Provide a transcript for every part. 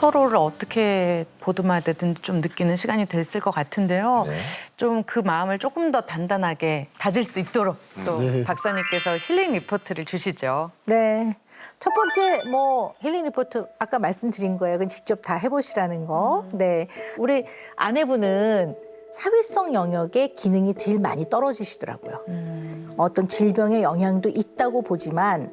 서로를 어떻게 보듬어야 되든 좀 느끼는 시간이 됐을 것 같은데요. 네. 좀 그 마음을 조금 더 단단하게 다질 수 있도록 또 네. 박사님께서 힐링 리포트를 주시죠. 네. 첫 번째 뭐 힐링 리포트 아까 말씀드린 거예요. 그건 직접 다 해보시라는 거. 네. 우리 아내분은 사회성 영역의 기능이 제일 많이 떨어지시더라고요. 어떤 질병의 영향도 있다고 보지만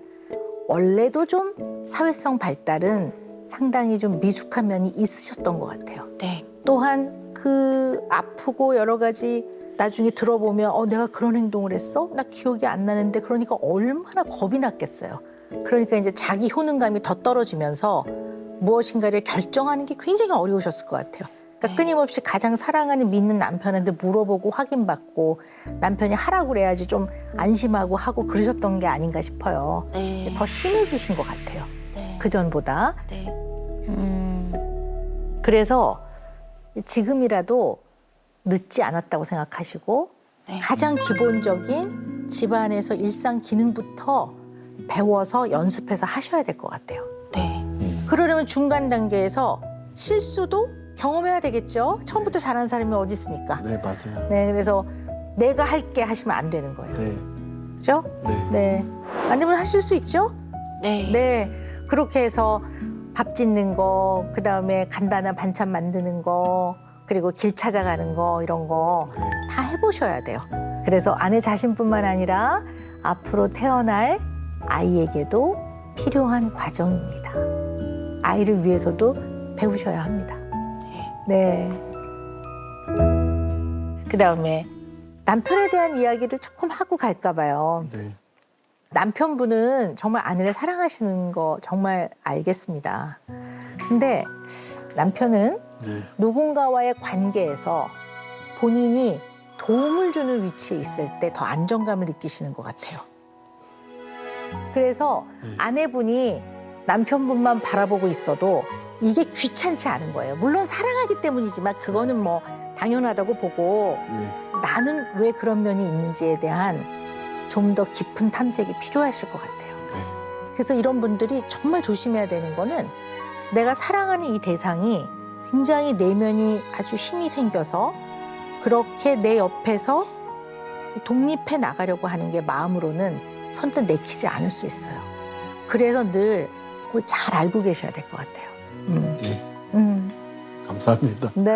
원래도 좀 사회성 발달은 상당히 좀 미숙한 면이 있으셨던 것 같아요. 네. 또한 그 아프고 여러 가지 나중에 들어보면 어 내가 그런 행동을 했어? 나 기억이 안 나는데 그러니까 얼마나 겁이 났겠어요. 그러니까 이제 자기 효능감이 더 떨어지면서 무엇인가를 결정하는 게 굉장히 어려우셨을 것 같아요. 그러니까 끊임없이 가장 사랑하는 믿는 남편한테 물어보고 확인받고 남편이 하라고 그래야지 좀 안심하고 하고 그러셨던 게 아닌가 싶어요. 네. 더 심해지신 것 같아요. 네. 그 전보다. 네. 그래서 지금이라도 늦지 않았다고 생각하시고 네. 가장 기본적인 집안에서 일상 기능부터 배워서 연습해서 하셔야 될 것 같아요. 네. 그러려면 중간 단계에서 실수도 경험해야 되겠죠. 처음부터 잘하는 사람이 어디 있습니까? 네, 맞아요. 네, 그래서 내가 할게 하시면 안 되는 거예요. 네, 그죠? 네. 네. 안 되면 하실 수 있죠? 네. 네. 그렇게 해서 밥 짓는 거, 그 다음에 간단한 반찬 만드는 거, 그리고 길 찾아가는 거, 이런 거 다 해보셔야 돼요. 그래서 아내 자신뿐만 아니라 앞으로 태어날 아이에게도 필요한 과정입니다. 아이를 위해서도 배우셔야 합니다. 네. 그 다음에 남편에 대한 이야기를 조금 하고 갈까 봐요. 네. 남편분은 정말 아내를 사랑하시는 거 정말 알겠습니다. 근데 남편은 네. 누군가와의 관계에서 본인이 도움을 주는 위치에 있을 때 더 안정감을 느끼시는 것 같아요. 그래서 아내분이 남편분만 바라보고 있어도 이게 귀찮지 않은 거예요. 물론 사랑하기 때문이지만 그거는 뭐 당연하다고 보고 네. 나는 왜 그런 면이 있는지에 대한 좀 더 깊은 탐색이 필요하실 것 같아요. 네. 그래서 이런 분들이 정말 조심해야 되는 거는 내가 사랑하는 이 대상이 굉장히 내면이 아주 힘이 생겨서 그렇게 내 옆에서 독립해 나가려고 하는 게 마음으로는 선뜻 내키지 않을 수 있어요. 그래서 늘 잘 알고 계셔야 될 것 같아요. 음. 네. 음. 감사합니다. 네.